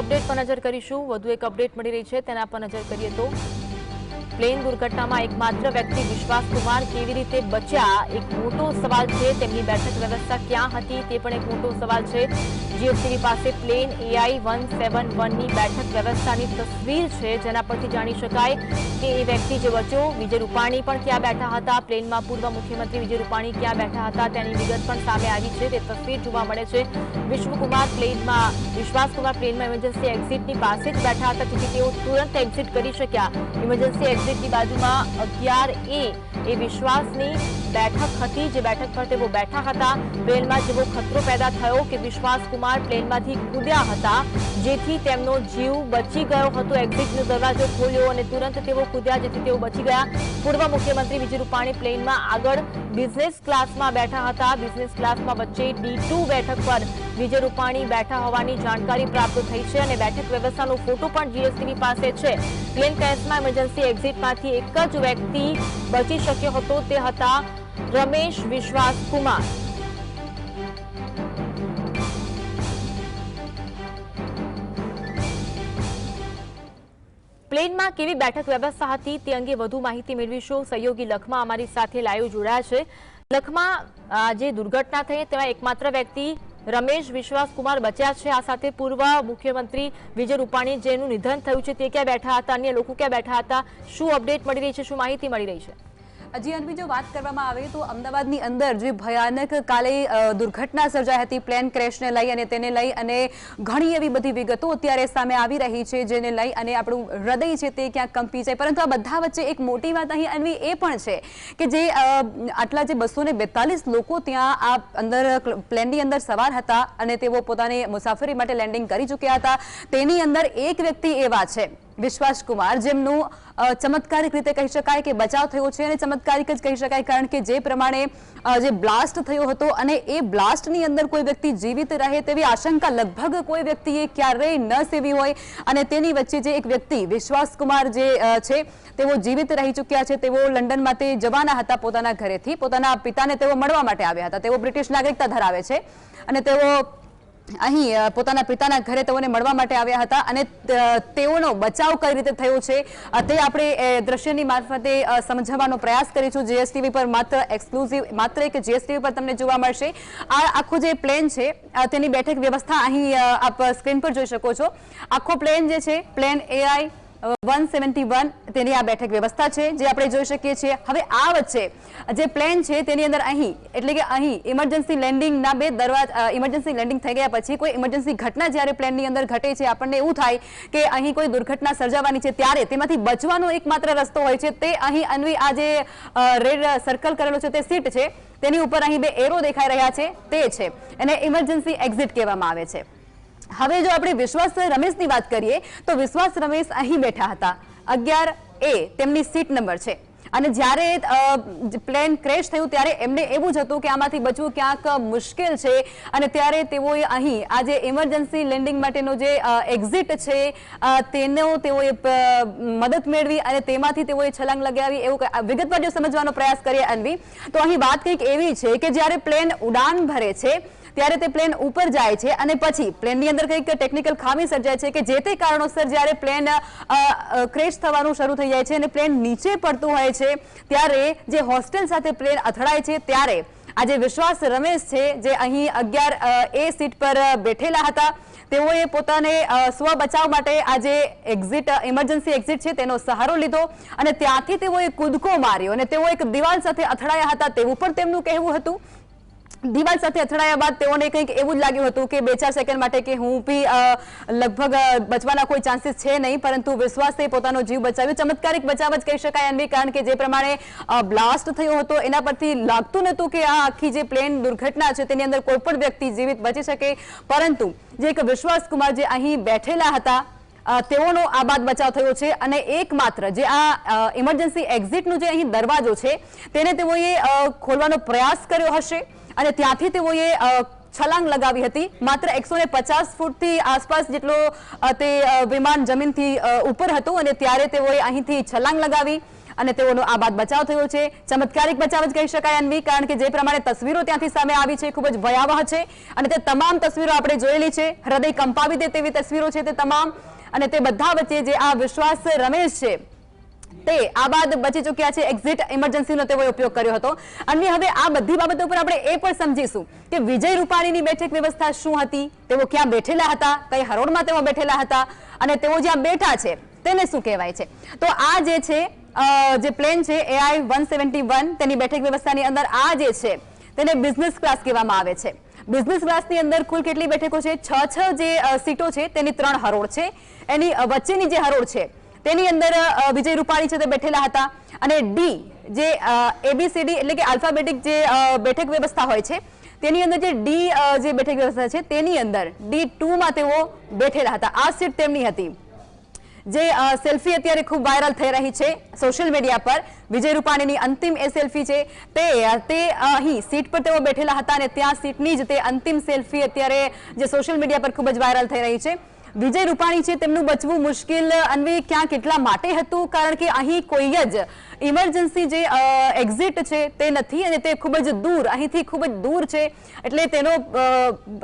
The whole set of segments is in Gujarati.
અપડેટ પર નજર કરીશું. વધુ એક અપડેટ મળી રહી છે, તેના પર નજર કરીએ તો પ્લેન દુર્ઘટનામાં એકમાત્ર વ્યક્તિ વિશ્વાસકુમાર કેવી રીતે બચ્યા? એક મોટો સવાલ છે, તેમની બેઠક વ્યવસ્થા ક્યાં હતી? તે પણ એક મોટો સવાલ છે. જીએસટીવી પાસે પ્લેન એઆઈ વન સેવન વનની બેઠક વ્યવસ્થાની તસવીર છે, જેના પરથી જાણી શકાય કે એ વ્યક્તિ જે બચ્યો, વિજય રૂપાણી પણ ક્યાં બેઠા હતા? પ્લેનમાં પૂર્વ મુખ્યમંત્રી વિજય રૂપાણી ક્યાં બેઠા હતા? તેની વિગત પણ સામે આવી છે. તે તસવીર જોવા મળે છે. વિશ્વકુમાર પ્લેનમાં વિશ્વાસકુમાર પ્લેનમાં ઇમરજન્સી એક્ઝિટની પાસે જ બેઠા હતા, જેથી તેઓ તુરંત એક્ઝિટ કરી શક્યા. ઇમરજન્સી એક્ઝિટની બાજુમાં અગિયાર એ એ વિશ્વાસની બેઠક હતી. જે બેઠક પર તેઓ બેઠા હતા. પ્લેનમાં જેવો ખતરો પેદા થયો કે વિશ્વાસકુમાર પ્લેનમાંથી કૂદ્યા હતા, જેથી તેમનો જીવ બચી ગયો હતો. એક્ઝિટનો દરવાજો ખોલ્યો અને તુરંત તેઓ કૂદ્યા, જેથી તેઓ બચી ગયા. પૂર્વ મુખ્યમંત્રી વિજય રૂપાણી પ્લેનમાં આગળ બિઝનેસ ક્લાસમાં બેઠા હતા. બિઝનેસ ક્લાસમાં વચ્ચે ડી બેઠક પર વિજય રૂપાણી બેઠા હોવાની જાણકારી પ્રાપ્ત થઈ છે અને બેઠક વ્યવસ્થાનો ફોટો પણ જીએસટીવી પાસે છે. પ્લેન કેસમાં ઇમરજન્સી એક્ઝિટમાંથી એક જ વ્યક્તિ બચી શક્યો હતો, તે હતા રમેશ વિશ્વાસ કુમાર. પ્લેનમાં કેવી બેઠક વ્યવસ્થા હતી તે અંગે વધુ માહિતી મેળવીશું. સહયોગી લખમા અમારી સાથે લાઈવ જોડાયા છે. લખમા જે દુર્ઘટના થઈ તેમાં એકમાત્ર વ્યક્તિ રમેશ વિશ્વાસ કુમાર બચ્યા છે. આ સાથે પૂર્વ મુખ્યમંત્રી વિજય રૂપાણી જેનું નિધન થયું છે. તે ક્યાં બેઠા હતા? અન્ય લોકો ક્યાં બેઠા હતા? શું અપડેટ મળી રહી છે? શું માહિતી મળી રહી છે? હજી અનવી, જો વાત કરવામાં આવે તો અમદાવાદની અંદર જે ભયાનક કાલે દુર્ઘટના સર્જાઈ હતી, પ્લેન ક્રેશને લઈ અને તેને લઈ અને ઘણી એવી બધી વિગતો અત્યારે સામે આવી રહી છે જેને લઈ અને આપણું હૃદય છે તે ક્યાંક કંપી જાય. પરંતુ આ બધા વચ્ચે એક મોટી વાત અહીં અનવી એ પણ છે કે જે આટલા જે બસો લોકો ત્યાં આ અંદર પ્લેનની અંદર સવાર હતા અને તેઓ પોતાની મુસાફરી માટે લેન્ડિંગ કરી ચૂક્યા હતા. તેની અંદર એક વ્યક્તિ એવા છે. વિશ્વાસ કુમાર જેમનું ચમત્કારિક રીતે કહી શકાય કે બચાવ થયો છે અને ચમત્કારિક જ કહી શકાય કારણ કે જે પ્રમાણે જે બ્લાસ્ટ થયો હતો અને એ બ્લાસ્ટની અંદર કોઈ વ્યક્તિ જીવિત રહે તેવી આશંકા લગભગ કોઈ વ્યક્તિએ ક્યારેય ન સેવી હોય અને તેની વચ્ચે જે એક વ્યક્તિ વિશ્વાસ કુમાર જે છે, તેઓ જીવિત રહી ચૂક્યા છે, તેઓ લંડનમાં તે જવાના હતા પોતાના ઘરેથી, પોતાના પિતાને તેઓ મળવા માટે આવ્યા હતા. તેઓ બ્રિટિશ નાગરિકતા ધરાવે છે અને તેઓ અહીં પોતાના પિતાના ઘરે તેઓને મળવા માટે આવ્યા હતા અને તેઓનો બચાવ કઈ રીતે થયો છે તે આપણે દ્રશ્યની મારફતે સમજાવવાનો પ્રયાસ કરીશું. જીએસટીવી પર માત્ર એક્સક્લુઝિવ માત્ર એક જીએસટીવી પર તમને જોવા મળશે. આ આખો જે પ્લેન છે તેની બેઠક વ્યવસ્થા અહીં આપ સ્ક્રીન પર જોઈ શકો છો. આખો પ્લેન જે છે, plane AI one seventy one તેની આ બેઠક વ્યવસ્થા છે, જે આપણે જોઈ શકીએ છીએ. હવે આ વચ્ચે જે પ્લેન છે, તેની અંદર અહીં, એટલે કે અહીં ઇમરજન્સી લેન્ડિંગના બે દરવાજા ઇમરજન્સી લેન્ડિંગ થઈ ગયા પછી, કોઈ ઇમરજન્સી ઘટના જ્યારે પ્લેનની અંદર ઘટે છે, આપણને એવું થાય કે અહીં કોઈ દુર્ઘટના સર્જાવાની છે, ત્યારે તેમાંથી બચવાનો એકમાત્ર રસ્તો હોય છે, તે અહીં અન્વી આ જે રેડ સર્કલ કરેલો છે, તે સીટ છે, તેની ઉપર અહીં બે એરો દેખાઈ રહ્યા છે, તે છે. એને ઇમરજન્સી એક્ઝિટ કહેવામાં આવે છે. હવે જો આપણે વિશ્વાસ રમેશની વાત કરીએ, તો વિશ્વાસ રમેશ અહીં બેઠા હતા. અગિયાર એ તેમની સીટ નંબર છે. અને જ્યારે પ્લેન ક્રેશ થયું ત્યારે એમને એવું જ હતું કે આમાંથી બચવું ક્યાંક મુશ્કેલ છે. અને ત્યારે તેઓએ અહીં આ જે ઇમરજન્સી લેન્ડિંગ માટેનો જે એક્ઝિટ છે તેનો તેઓએ મદદ મેળવી અને તેમાંથી તેઓએ છલાંગ લગાવી એવું વિગતવાર જો સમજવાનો પ્રયાસ કરીએ અનવી, તો અહીં વાત કંઈક એવી છે કે જ્યારે પ્લેન ઉડાન ભરે છે ત્યારે તે પ્લેન ઉપર જાય છે અને પછી પ્લેનની અંદર કંઈક ટેકનિકલ ખામી સર્જાય છે કે જે તે કારણોસર જ્યારે પ્લેન ક્રેશ થવાનું શરૂ થઈ જાય છે અને પ્લેન નીચે પડતું હોય છે, ત્યારે જે હોસ્ટેલ સાથે પ્લેન અથડાય છે, ત્યારે આજે વિશ્વાસ રમેશ છે જે અહીં અગિયાર એ સીટ પર બેઠેલા હતા. તેઓએ પોતાને સ્વ બચાવ માટે આ જે એક્ઝિટ ઇમરજન્સી એક્ઝિટ છે તેનો સહારો લીધો અને ત્યાંથી તેઓએ કૂદકો માર્યો અને તેઓ એક દિવાલ સાથે અથડાયા હતા તેવું પણ તેમનું કહેવું હતું. દિવાલ સાથે અથડાયા બાદ તેઓને કંઈક એવું જ લાગ્યું હતું કે બે ચાર સેકન્ડ માટે કે હું બી લગભગ બચવાના કોઈ ચાન્સીસ છે નહીં, પરંતુ વિશ્વાસે પોતાનો જીવ બચાવ્યો. ચમત્કારિક બચાવ જ કહી શકાય એમની કારણ કે જે પ્રમાણે બ્લાસ્ટ થયો હતો, એના પરથી લાગતું નહોતું કે આ આખી જે પ્લેન દુર્ઘટના છે, તેની અંદર કોઈ પણ વ્યક્તિ જીવિત બચી શકે. પરંતુ જે એક વિશ્વાસ કુમાર જે અહીં બેઠેલા હતા તેઓનો આ બાદ બચાવ થયો છે અને એકમાત્ર જે આ ઇમરજન્સી એક્ઝિટનો જે અહીં દરવાજો છે, તેને તેઓએ ખોલવાનો પ્રયાસ કર્યો હશે. અને ત્યાંથી તેઓએ છલાંગ લગાવી હતી. માત્ર એકસો ને પચાસ ફૂટથી આસપાસ જેટલો તે વિમાન જમીનથી ઉપર હતું અને ત્યારે તેઓએ અહીંથી છલાંગ લગાવી અને તેઓનો આ બાદ બચાવ થયો છે. ચમત્કારિક બચાવ જ કહી શકાય અન્વી કારણ કે જે પ્રમાણે તસવીરો ત્યાંથી સામે આવી છે, ખૂબ જ ભયાવહ છે. અને તે તમામ તસવીરો આપણે જોયેલી છે. હૃદય કંપાવી દે તેવી તસવીરો છે તે તમામ. અને તે બધા વચ્ચે જે આ વિશ્વાસ રમેશ છે તે આ બાદ બચી ચૂક્યા છે. એક્ઝિટ ઇમરજન્સીનો તેઓએ ઉપયોગ કર્યો હતો. અને હવે આ બધી બાબતો ઉપર આપણે એ પણ સમજીશું કે વિજય રૂપાણીની બેઠક વ્યવસ્થા શું હતી? તેઓ ક્યાં બેઠેલા હતા? કઈ હરોળમાં તેઓ બેઠેલા હતા? અને તેઓ જ્યાં બેઠા છે, તેને શું કહેવાય છે? તો આ જે છે જે પ્લેન છે એઆઈ વન સેવન્ટી વન, તેની બેઠક વ્યવસ્થાની અંદર આ જે છે, તેને બિઝનેસ ક્લાસ કહેવામાં આવે છે. બિઝનેસ ક્લાસની અંદર કુલ કેટલી બેઠકો છે? છ છ જે સીટો છે, તેની ત્રણ હરોળ છે. એની વચ્ચેની જે હરોળ છે તેની અંદર વિજય રૂપાણી છે તે બેઠેલા હતા અને ડી જે એબીસીડી એટલે કે આલ્ફાબેટિક જે બેઠક વ્યવસ્થા હોય છે, તેની અંદર જે ડી જે બેઠક વ્યવસ્થા છે તેની અંદર ડી ટુમાં તેઓ બેઠેલા હતા. આ સીટ તેમની હતી. જે સેલ્ફી અત્યારે ખૂબ વાયરલ થઈ રહી છે સોશિયલ મીડિયા પર. વિજય રૂપાણીની અંતિમ એ સેલ્ફી છે. તે તે અહીં સીટ પર તેઓ બેઠેલા હતા અને ત્યાં સીટની જ તે અંતિમ સેલ્ફી અત્યારે જે સોશિયલ મીડિયા પર ખૂબ જ વાયરલ થઈ રહી છે. વિજય રૂપાણી છે, તેમનું બચવું મુશ્કેલ. અન્વી, ક્યાં કેટલા માટે હતું? કારણ કે અહીં કોઈ જ ઇમરજન્સી જે એક્ઝિટ છે, તે નથી અને તે ખૂબ જ દૂર, અહીંથી ખૂબ જ દૂર છે. એટલે તેનો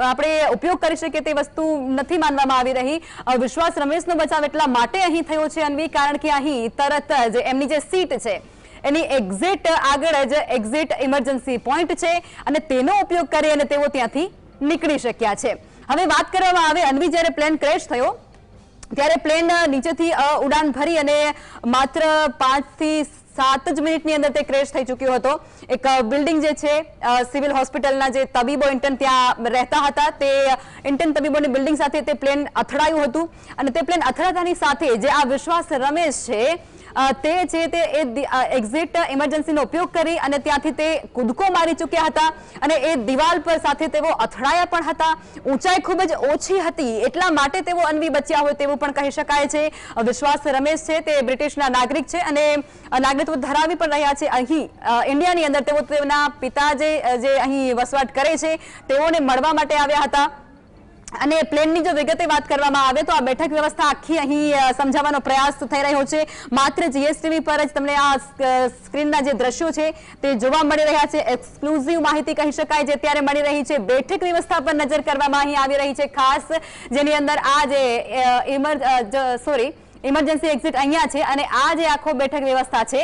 આપણે ઉપયોગ કરી શકીએ તે વસ્તુ નથી માનવામાં આવી રહી. વિશ્વાસ રમેશનો બચાવ એટલા માટે અહીં થયો છે, અન્વી, કારણ કે અહીં તરત જ એમની જે સીટ છે, એની એક્ઝિટ આગળ જ એક્ઝિટ ઇમરજન્સી પોઈન્ટ છે અને તેનો ઉપયોગ કરી અને તેઓ ત્યાંથી નીકળી શક્યા છે. હવે વાત કરવામાં આવે, અન્વી જ્યારે પ્લેન ક્રેશ થયો, ત્યારે પ્લેન નીચેથી ઉડાન ભરી અને માત્ર પાંચથી સાત જ મિનિટની અંદર તે ક્રેશ થઈ ચૂક્યો હતો. એક બિલ્ડિંગ જે છે સિવિલ હોસ્પિટલના જે તબીબો ઇન્ટર્ન ત્યાં રહેતા હતા, તે ઇન્ટર્ન તબીબોની બિલ્ડિંગ સાથે તે પ્લેન અથડાયું હતું. અને તે પ્લેન અથડાતાની સાથે જે આ વિશ્વાસ રમેશ છે તે છે તે એક્ઝિટ ઇમરજન્સીનો ઉપયોગ કરી અને ત્યાંથી તે કૂદકો મારી ચૂક્યા હતા અને એ દિવાલ પર સાથે તેઓ અથડાયા પણ હતા. ઊંચાઈ ખૂબ જ ઓછી હતી. એટલા માટે તેઓ અનવી બચ્યા હોય તેવું પણ કહી શકાય છે. વિશ્વાસ રમેશ છે, તે બ્રિટિશના નાગરિક છે અને નાગરિકત્વ ધરાવી પણ રહ્યા છે. અહીં ઇન્ડિયાની અંદર તેઓ તેમના પિતા જે જે અહીં વસવાટ કરે છે, તેઓને મળવા માટે આવ્યા હતા. અને પ્લેનની જો વિગતે વાત કરવામાં આવે તો આ બેઠક વ્યવસ્થા આખી અહીં સમજાવવાનો પ્રયાસ થઈ રહ્યો છે. માત્ર જીએસટીવી પર જ તમને આ સ્ક્રીનના જે દ્રશ્યો છે તે જોવા મળી રહ્યા છે. એક્સક્લુઝિવ માહિતી કહી શકાય જે અત્યારે મળી રહી છે. બેઠક વ્યવસ્થા પર નજર કરવામાં અહીં આવી રહી છે. ખાસ જેની અંદર આ જે ઇમર સોરી ઇમરજન્સી એક્ઝિટ અહીંયા છે અને આ જે આખો બેઠક વ્યવસ્થા છે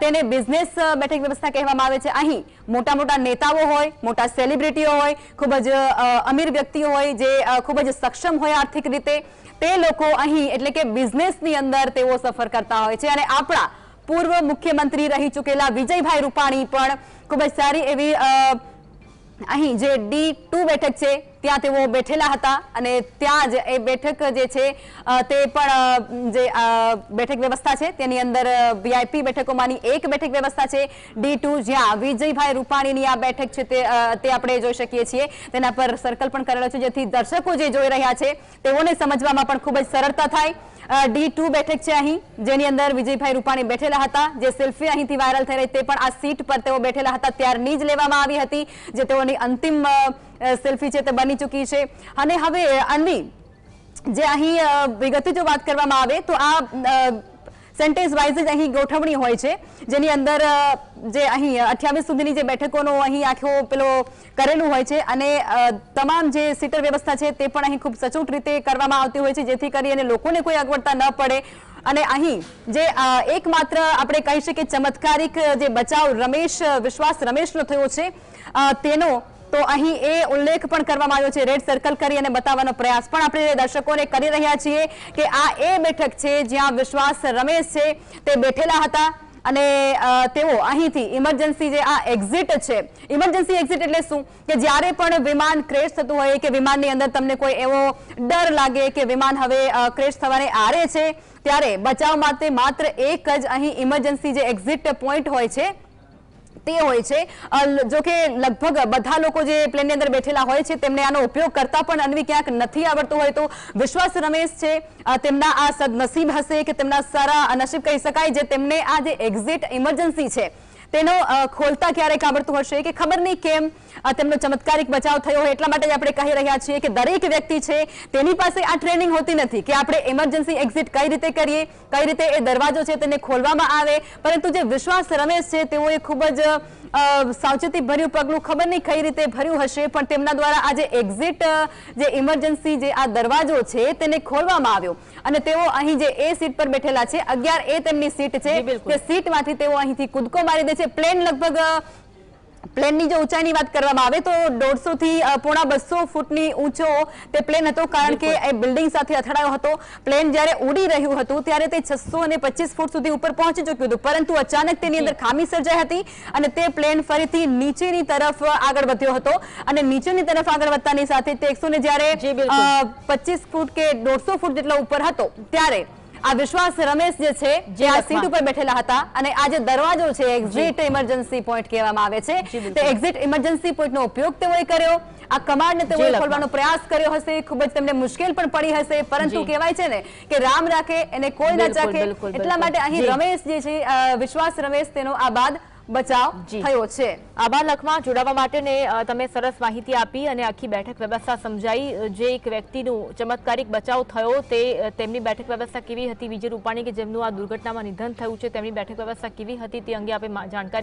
તેને બિઝનેસ બેઠક વ્યવસ્થા કહેવામાં આવે છે. અહીં મોટા મોટા નેતાઓ હોય, મોટા સેલિબ્રિટીઓ હોય, ખૂબ જ અમીર વ્યક્તિઓ હોય, જે ખૂબ જ સક્ષમ હોય આર્થિક રીતે, તે લોકો અહીં એટલે કે બિઝનેસની અંદર તેઓ સફર કરતા હોય છે. અને આપણા પૂર્વ મુખ્યમંત્રી રહી ચૂકેલા વિજયભાઈ રૂપાણી પણ ખૂબ જ સારી એવી અહીં જે ડી ટુ બેઠક છે ત્યાં તેઓ બેઠેલા હતા અને ત્યાં જ એ બેઠક જે છે તે પણ જે બેઠક વ્યવસ્થા છે. તેની અંદર વીઆઈપી બેઠકોમાંની એક બેઠક વ્યવસ્થા છે ડી ટુ જ્યાં વિજયભાઈ રૂપાણીની આ બેઠક છે તે તે આપણે જોઈ શકીએ છીએ. તેના પર સર્કલ પણ કરેલો છે, જેથી દર્શકો જે જોઈ રહ્યા છે, તેઓને સમજવામાં પણ ખૂબ જ સરળતા થાય. ડી ટુ બેઠક છે અહીં, જેની અંદર વિજયભાઈ રૂપાણી બેઠેલા હતા. જે સેલ્ફી અહીંથી વાયરલ થઈ રહી, તે પણ આ સીટ પર તેઓ બેઠેલા હતા. ત્યારની જ લેવામાં આવી હતી, જે તેઓની અંતિમ સેલ્ફી છે તે બની ચૂકી છે. અને હવે અન્વી, જે અહીં વિગતે જો વાત કરવામાં આવે, તો આ સેન્ટેન્સ વાઇઝ જ અહીં ગોઠવણી હોય છે. જેની અંદર જે અહીં અઠ્યાવીસ સુધીની જે બેઠકોનો અહીં આખો પેલો કરેલું હોય છે. અને તમામ જે સીટર વ્યવસ્થા છે તે પણ અહીં ખૂબ સચોટ રીતે કરવામાં આવતી હોય છે, જેથી કરી અને લોકોને કોઈ અગવડતા ન પડે. અને અહીં, જે એકમાત્ર આપણે કહી શકીએ ચમત્કારિક જે બચાવ રમેશ વિશ્વાસ રમેશનો થયો છે તેનો તો અહીં એ ઉલ્લેખ પણ કરવામાં આવ્યો છે. રેડ સર્કલ કરી અને બતાવવાનો પ્રયાસ પણ આપણે દર્શકોને કરી રહ્યા છીએ કે આ એ બેઠક છે જ્યાં વિશ્વાસ રમેશ છે. તે બેઠેલા હતા અને તેઓ અહીંથી ઇમરજન્સી જે આ એક્ઝિટ છે ઇમરજન્સી એક્ઝિટ એટલે શું? કે જ્યારે પણ વિમાન ક્રેશ થતું હોય કે વિમાનની અંદર તમને કોઈ એવો ડર લાગે કે વિમાન હવે ક્રેશ થવાને આરે છે, ત્યારે બચાવ માટે માત્ર એક જ અહીં ઇમરજન્સી જે એક્ઝિટ પોઈન્ટ હોય છે તે હોય છે. જો કે લગભગ બધા લોકો જે પ્લેનની અંદર બેઠેલા હોય છે, તેમને આનો ઉપયોગ કરતા પણ અન્વી ક્યાંક નથી આવડતું હોય તો વિશ્વાસ રમેશ છે. તેમના આ સદનસીબ હશે કે તેમના સારા નસીબ કહી શકાય, જે તેમને આ જે એક્ઝિટ ઇમરજન્સી છે. તેનો ખોલતા ક્યારેક આવડતું હશે કે ખબર નહીં કેમ તેમનો ચમત્કારિક બચાવ થયો હોય એટલા માટે આપણે કહી રહ્યા છીએ કે દરેક વ્યક્તિ છે તેની પાસે આ ટ્રેનિંગ હોતી નથી કે આપણે ઇમરજન્સી એક્ઝિટ કઈ રીતે કરીએ, કઈ રીતે એ દરવાજો છે તેને ખોલવામાં આવે. પરંતુ જે વિશ્વાસ રમેશ છે તેઓએ ખૂબ જ સાવચેતી ભર્યું પગલું ખબર નહીં કઈ રીતે ભર્યું હશે પણ તેમના દ્વારા આ જે એક્ઝિટ જે ઇમરજન્સી જે આ દરવાજો છે તેને ખોલવામાં આવ્યો. અને તેઓ અહીં જે એ સીટ પર બેઠેલા છે અગિયાર એ તેમની સીટ છે તે સીટમાંથી તેઓ અહીંથી કૂદકો મારી દે છે. પ્લેન લગભગ પ્લેનની જો ઊંચાઈની વાત કરવામાં આવે તો દોઢસો થી પોણા બસો ફૂટની ઊંચો તે પ્લેન હતો કારણ કે એ બિલ્ડિંગ સાથે અથડાયો હતો. પ્લેન જ્યારે ઉડી રહ્યું હતું ત્યારે તે છસો અને પચીસ ફૂટ સુધી ઉપર પહોંચી ચૂક્યું હતું. પરંતુ અચાનક તેની અંદર ખામી સર્જાઈ હતી અને તે પ્લેન ફરીથી નીચેની તરફ આગળ વધ્યો હતો. અને નીચેની તરફ આગળ વધતાની સાથે તે એકસો ને જ્યારે પચીસ ફૂટ કે દોઢસો ફૂટ જેટલો ઉપર હતો ત્યારે આ વિશ્વાસ રમેશ જે છે જે આ સીટ ઉપર બેઠેલા હતા અને આ જે દરવાજો છે એક્ઝિટ ઇમરજન્સી પોઈન્ટ કહેવામાં આવે છે. તે એક્ઝિટ ઇમરજન્સી પોઈન્ટનો ઉપયોગ તેઓએ કર્યો. આ કમાન્ડને તેઓએ. ખોલવાનો પ્રયાસ કર્યો હશે. ખૂબ જ તેમને મુશ્કેલ પણ પડી હશે. પરંતુ. કહેવાય છે ને કે રામ રાખે એને કોઈ ના ચાખે. એટલા માટે અહીં રમેશ જે છે વિશ્વાસ રમેશ તેનો આ બાદ બચાવ થયો છે. આભાર લખમાં જોડાવા માટેને તમે સરસ માહિતી આપી અને આખી બેઠક વ્યવસ્થા સમજાઈ. જે એક વ્યક્તિનું ચમત્કારિક બચાવ થયો તે તેમની બેઠક વ્યવસ્થા કેવી હતી? વિજય રૂપાણી કે જેમનું આ દુર્ઘટનામાં નિધન થયું છે તેમની બેઠક વ્યવસ્થા કેવી હતી તે અંગે આપે જાણકારી